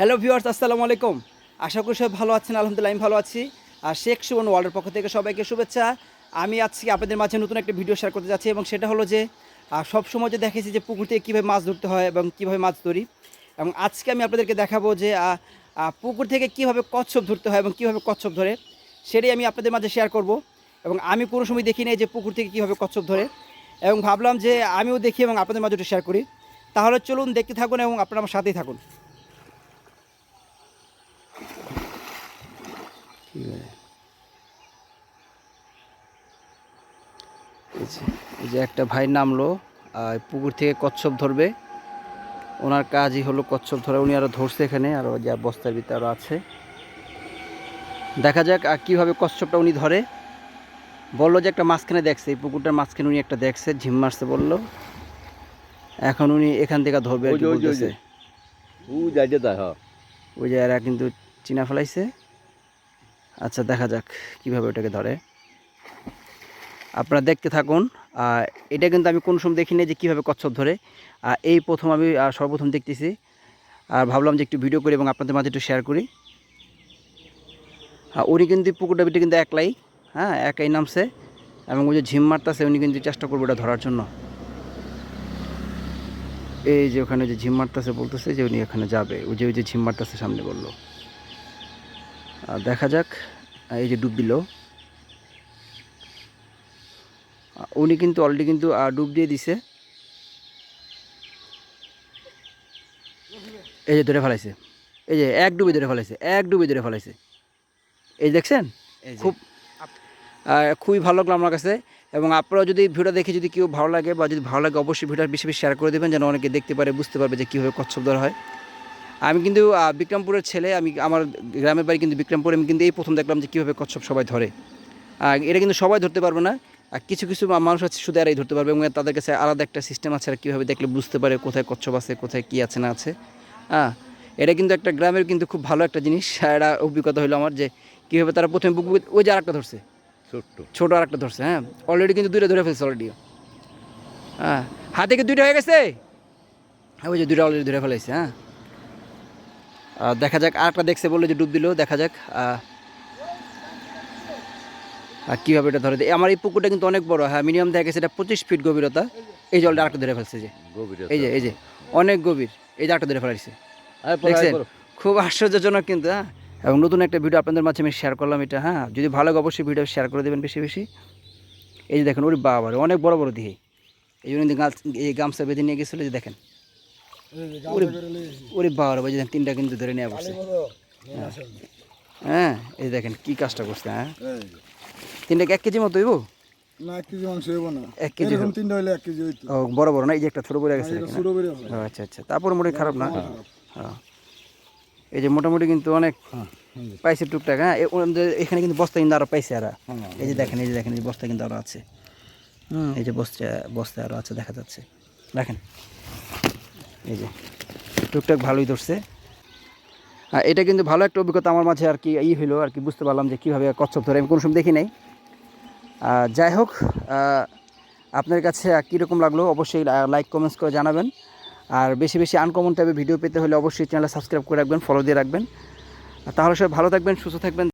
Hello viewers আসসালামু আলাইকুম। আশা করি সবাই ভালো আছেন আলহামদুলিল্লাহ আমি ভালো আছি। আর শেখ সুমন ওয়ার্ল্ডের পক্ষ থেকে সবাইকে শুভেচ্ছা। আমি আজকে আপনাদের মাঝে নতুন একটা ভিডিও শেয়ার করতে যাচ্ছি এবং সেটা হলো যে আহ, সব সময় যে দেখেছি যে পুকুর থেকে কীভাবে মাছ ধরতে হয় এবং কীভাবে মাছ ধরি। এবং আজকে আমি আপনাদেরকে দেখাবো যে পুকুর থেকে কীভাবে কচ্ছপ ধরতে হয় এবং কীভাবে কচ্ছপ ধরে সেটাই আমি আপনাদের মাঝে শেয়ার করব। এবং আমি কোনো সময় দেখি নাই যে পুকুর থেকে কীভাবে কচ্ছপ ধরে। এবং ভাবলাম যে আমিও দেখি এবং আপনাদের মাঝে শেয়ার করি। তাহলে চলুন দেখতে থাকুন এবং আপনারা আমার সাথেই থাকুন। এই যে এই যে একটা ভাই নামলো পুকুর থেকে কচ্ছপ ধরবে। ওনার কাজই হলো কচ্ছপ ধরা উনি আরও ধরছে এখানে আরও যা বস্তার ভিতরে আরও আছে। দেখা যাক আর কীভাবে কচ্ছপটা উনি ধরে। বলল যে একটা মাঝখানে দেখছে এই পুকুরটার মাঝখানে উনি একটা দেখছে ঝিম মারছে বলল। এখন উনি এখান থেকে ধরবে ওই যে, ওই যে, ওই যে। হ্যাঁ। ওই যে এরা কিন্তু চিনা ফেলাইছে। আচ্ছা দেখা যাক কীভাবে ওটাকে ধরে। আপনারা দেখতে থাকুন এটা কিন্তু আমি কোন সময় দেখিনি যে কীভাবে কচ্ছপ ধরে। এই প্রথম আমি সর্বপ্রথম দেখতেছি। আর ভাবলাম যে একটু ভিডিও করি এবং আপনাদের মাঝে একটু শেয়ার করি। উনি কিন্তু পুকুরটা বিটে কিন্তু একলাই হ্যাঁ একাই নামছে এবং ওই যে ঝিম মারতেছে, উনি কিন্তু চেষ্টা করব ওটা ধরার জন্য। এই যে ওখানে যে ঝিম মারতেছে বলতেছে যে উনি এখানে যাবে, ওই যে ওই যে ঝিম মারতেছে সামনে বলল। দেখা যাক এই যে ডুব দিল। উনি কিন্তু অলরেডি কিন্তু ডুব দিয়ে দিছে। এই যে ধরে ফেলাইছে। এই যে এক ডুবে ধরে ফেলাইছে এক ডুবে ধরে ফেলাইছে। এই দেখছেন? খুব খুবই ভালো লাগল আমার কাছে। এবং আপনারা যদি ভিডিও দেখে যদি কেউ ভালো লাগে বা যদি ভালো লাগে অবশ্যই ভিডিওটা বেশি বেশি শেয়ার করে দেবেন যেন অনেকে দেখতে পারে বুঝতে পারবে যে কীভাবে কচ্ছপ ধরা হয়। আমি কিন্তু বিক্রমপুরের ছেলে আমি আমার গ্রামের বাড়ি কিন্তু বিক্রমপুরে আমি কিন্তু এই প্রথম দেখলাম যে কীভাবে কচ্ছপ সবাই ধরে। এটা কিন্তু সবাই ধরতে পারবে না আর কিছু কিছু মানুষ আছে শুধু এরাই ধরতে পারবে এবং তাদের কাছে আলাদা একটা সিস্টেম আছে আর কীভাবে দেখলে বুঝতে পারে কোথায় কচ্ছপ আছে কোথায় কী আছে না আছে। হ্যাঁ এটা কিন্তু একটা গ্রামের কিন্তু খুব ভালো একটা জিনিস এটা অভিজ্ঞতা হলো আমার যে কীভাবে তারা প্রথমে বুক ওই যে আরেকটা ধরছে। ছোট্ট। ছোটো আর একটা ধরছে হ্যাঁ। অলরেডি কিন্তু দুইটা ধরে ফেলছে অলরেডি হ্যাঁ হাতে কি দুইটা হয়ে গেছে? হ্যাঁ ওই যে দুইটা অলরেডি ধরে ফেলাইছে হ্যাঁ। দেখা যাক আরেকটা দেখছে বলল যে ডুব দিল দেখা যাক আর কীভাবে এটা ধরে দেয় আমার এই পুকুরটা কিন্তু অনেক বড় হ্যাঁ মিনিমাম দেখা গেছে এটা পঁচিশ ফিট গভীরতা। এই জলটা আরেকটা ধরে ফেলছে যে। এই যে এই যে অনেক গভীর এই যে আরেকটা ধরে ফেলাইছে। দেখছেন? খুব আশ্চর্যজনক কিন্তু হ্যাঁ এবং নতুন একটা ভিডিও আপনাদের মাঝে আমি শেয়ার করলাম এটা হ্যাঁ যদি ভালো লাগে অবশ্যই ভিডিও শেয়ার করে দেবেন বেশি বেশি। এই যে দেখেন ওর বাবা অনেক বড় বড় দিহে এই জন্য গাছ এই গামছা বেঁধে নিয়ে গেছিল যে দেখেন। ওরে ওরে বাবা রে, ওই যে দেখেন তিনটা কিন্তু ধরে নিয়ে বসছে হ্যাঁ। এই যে দেখেন কি কাজটা করছে হ্যাঁ? তিনটা এক কেজি মতো হইব? না এক কেজি মাংস হইব না। এক কেজি এরকম তিনটা হইলে এক কেজি হইতো। ও বড় বড় না? এই যে একটা ছোটো পড়ে গেছে ছোট বেড়ে হ্যাঁ? আচ্ছা আচ্ছা। তারপর মোটামুটি খারাপ না? হ্যাঁ এই যে মোটামুটি কিন্তু অনেক পাইছে টুকটাক হ্যাঁ? এখানে কিন্তু বস্তা কিন্তু আরও পাইছে আর এই যে দেখেন এই যে দেখেন এই বস্তা কিন্তু আরও আছে। হুম। এই যে বস্তা বস্তা আরও আছে দেখা যাচ্ছে। দেখেন। এই যে, টুকটাক ভালোই ধরছে। এটা কিন্তু ভালো একটা অভিজ্ঞতা আমার মাঝে আর কি ই হইল, আর কি বুঝতে পারলাম যে কীভাবে কচ্ছপ ধরে, আমি কোনো সময় দেখি নাই। যাই হোক আপনার কাছে কীরকম লাগল অবশ্যই লাইক কমেন্টস করে জানাবেন। আর বেশি বেশি আনকমন টাইপের ভিডিও পেতে হলে অবশ্যই চ্যানেল সাবস্ক্রাইব করে রাখবেন ফলো দিয়ে রাখবেন। তাহলে সবাই ভালো থাকবেন, সুস্থ থাকবেন।